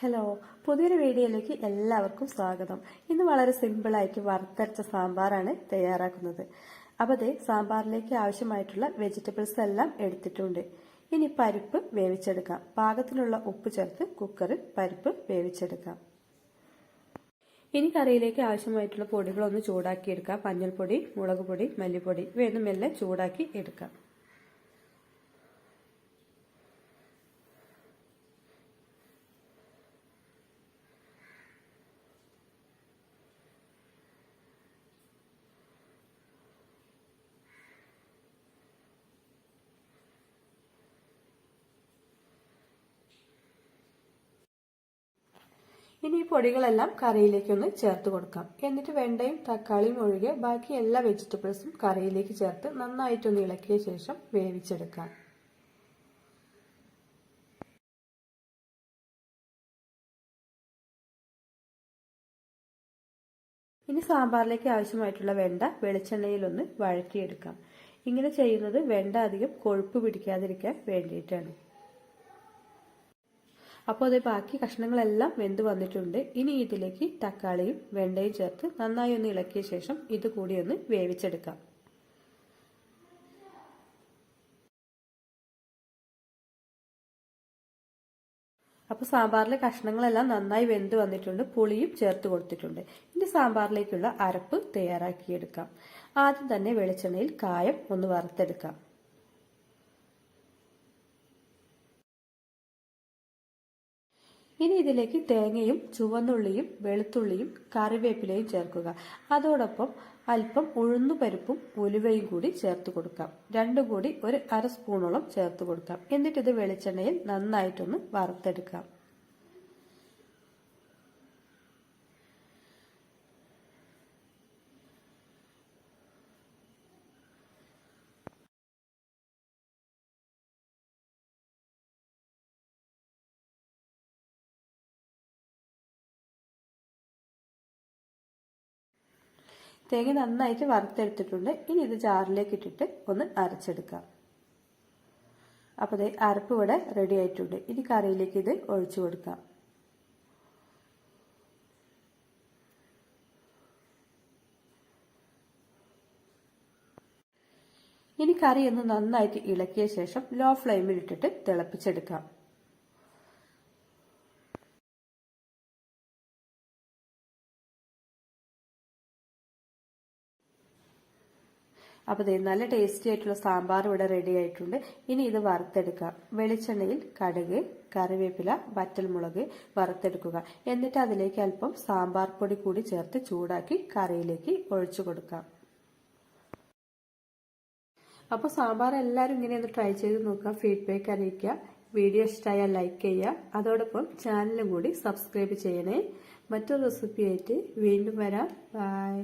Hello പുതിയൊരു വീഡിയോയിലേക്ക് എല്ലാവർക്കും സ്വാഗതം. ഇന്ന് വളരെ സിമ്പിളായിട്ട് വറുത്തരച്ച സാമ്പാറാണ് തയ്യാറാക്കുന്നത്. അപ്പോൾ അതേ സാമ്പാറിലേക്ക് ആവശ്യമായിട്ടുള്ള വെജിറ്റബിൾസ് എല്ലാം എടുത്തിട്ടുണ്ട്. ഇനി പരിപ്പ് വേവിച്ചെടുക്കാം. പാകത്തിനുള്ള ഉപ്പ് ചേർത്ത് കുക്കറിൽ പരിപ്പ് വേവിച്ചെടുക്കാം. ഇനി കറിയിലേക്ക് ആവശ്യമായിട്ടുള്ള പൊടികളൊന്ന് ചൂടാക്കിയെടുക്കാം. മഞ്ഞൾപ്പൊടി മുളക് പൊടി മല്ലിപ്പൊടി. ഇവയൊന്നും മെല്ലെ ചൂടാക്കി എടുക്കാം. ഇനി ഈ പൊടികളെല്ലാം കറിയിലേക്കൊന്ന് ചേർത്ത് കൊടുക്കാം. എന്നിട്ട് വെണ്ടയും തക്കാളിയും ഒഴികെ ബാക്കി എല്ലാ വെജിറ്റബിൾസും കറിയിലേക്ക് ചേർത്ത് നന്നായിട്ടൊന്ന് ഇളക്കിയ ശേഷം വേവിച്ചെടുക്കാം. ഇനി സാമ്പാറിലേക്ക് ആവശ്യമായിട്ടുള്ള വെണ്ട വെളിച്ചെണ്ണയിലൊന്ന് വഴറ്റിയെടുക്കാം. ഇങ്ങനെ ചെയ്യുന്നത് വെണ്ട അധികം കൊഴുപ്പ് പിടിക്കാതിരിക്കാൻ വേണ്ടിയിട്ടാണ്. അപ്പോൾ അത് ബാക്കി കഷ്ണങ്ങളെല്ലാം വെന്ത് വന്നിട്ടുണ്ട്. ഇനി ഇതിലേക്ക് തക്കാളിയും വെണ്ടയും ചേർത്ത് നന്നായി ഒന്ന് ഇളക്കിയ ശേഷം ഇത് കൂടി ഒന്ന് വേവിച്ചെടുക്കാം. അപ്പോൾ സാമ്പാറിലെ കഷ്ണങ്ങളെല്ലാം നന്നായി വെന്ത് വന്നിട്ടുണ്ട്. പുളിയും ചേർത്ത് കൊടുത്തിട്ടുണ്ട്. ഇനി സാമ്പാറിലേക്കുള്ള അരപ്പ് തയ്യാറാക്കിയെടുക്കാം. ആദ്യം തന്നെ വെളിച്ചെണ്ണയിൽ കായം ഒന്ന് വറുത്തെടുക്കാം. ഇനി ഇതിലേക്ക് തേങ്ങയും ചുവന്നുള്ളിയും വെളുത്തുള്ളിയും കറിവേപ്പിലയും ചേർക്കുക. അതോടൊപ്പം അല്പം ഉഴുന്നുപരിപ്പും ഉലുവയും കൂടി ചേർത്ത് കൊടുക്കാം. രണ്ടും കൂടി ഒരു അര സ്പൂണോളം ചേർത്ത് കൊടുക്കാം. എന്നിട്ട് ഇത് വെളിച്ചെണ്ണയിൽ നന്നായിട്ടൊന്ന് വറുത്തെടുക്കാം. തേങ്ങ നന്നായിട്ട് വറുത്തെടുത്തിട്ടുണ്ട്. ഇനി ഇത് ജാറിലേക്ക് ഇട്ടിട്ട് ഒന്ന് അരച്ചെടുക്കാം. അപ്പോൾ അരപ്പ് ഇവിടെ റെഡി ആയിട്ടുണ്ട്. ഇനി കറിയിലേക്ക് ഇത് ഒഴിച്ചു കൊടുക്കാം. ഇനി കറി ഒന്ന് നന്നായിട്ട് ഇളക്കിയ ശേഷം ലോ ഫ്ലെയിമിൽ ഇട്ടിട്ട് തിളപ്പിച്ചെടുക്കാം. അപ്പോൾ ഇത് നല്ല ടേസ്റ്റി ആയിട്ടുള്ള സാമ്പാർ ഇവിടെ റെഡി ആയിട്ടുണ്ട്. ഇനി ഇത് വറുത്തെടുക്കാം. വെളിച്ചെണ്ണയിൽ കടുക് കറിവേപ്പില വറ്റൽമുളക് വറുത്തെടുക്കുക. എന്നിട്ട് അതിലേക്ക് അല്പം സാമ്പാർ പൊടി കൂടി ചേർത്ത് ചൂടാക്കി കറിയിലേക്ക് ഒഴിച്ചു കൊടുക്കാം. അപ്പോൾ സാമ്പാർ എല്ലാവരും ഇങ്ങനെ ഒന്ന് ട്രൈ ചെയ്ത് നോക്കുക. ഫീഡ്ബാക്ക് അറിയിക്കുക. വീഡിയോ ഇഷ്ടമായാൽ ലൈക്ക് ചെയ്യുക. അതോടൊപ്പം ചാനലും കൂടി സബ്സ്ക്രൈബ് ചെയ്യണേ. മറ്റൊരു റെസിപ്പി ആയിട്ട് വീണ്ടും വരാം. ബൈ